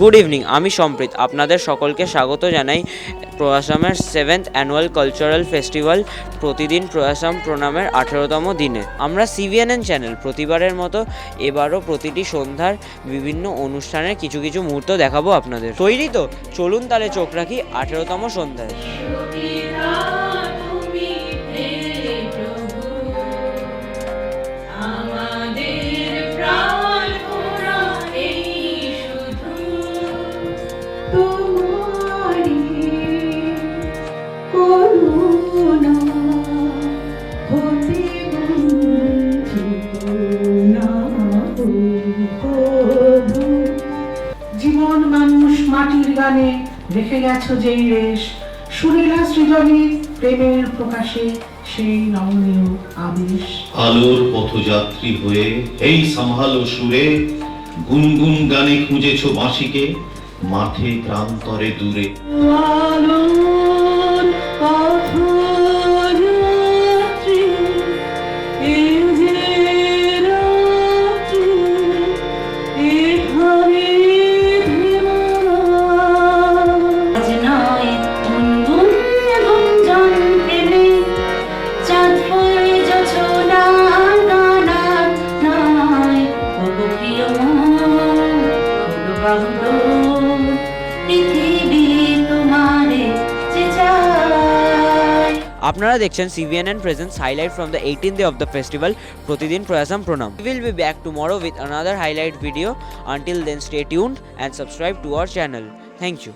Good evening আমি সম্প্রীত। আপনাদের সকলকে স্বাগত জানাই প্রয়াসামের সেভেন্থ অ্যানুয়াল কালচারাল ফেস্টিভ্যাল প্রতিদিন প্রয়াসাম প্রণামের আঠেরোতম দিনে। আমরা সিভিএনএন চ্যানেল প্রতিবারের মতো এবারও প্রতিটি সন্ধ্যার বিভিন্ন অনুষ্ঠানের কিছু কিছু মুহূর্ত দেখাবো আপনাদের। তৈরি তো? চলুন তাহলে চোখ রাখি আঠেরোতম সন্ধ্যায়। গানে রেখে গেছো যেই রেশ। সুরেলা সৃজনী প্রেমের প্রকাশে সেই নমনীয় আবেশ। আলোর পথযাত্রী হয়ে এই সম্ভালো সুরে গুনগুন গানে খুঁজেছো বাঁশিকে মাঠে প্রান্তরে দূরে। আলোর আপনারা দেখছেন CVNN presence highlight from the eighteen day of the festival প্রতিদিন প্রয়াসাম প্রণাম। Will be back tomorrow with another highlight video until then stay tuned and subscribe to our channel thank you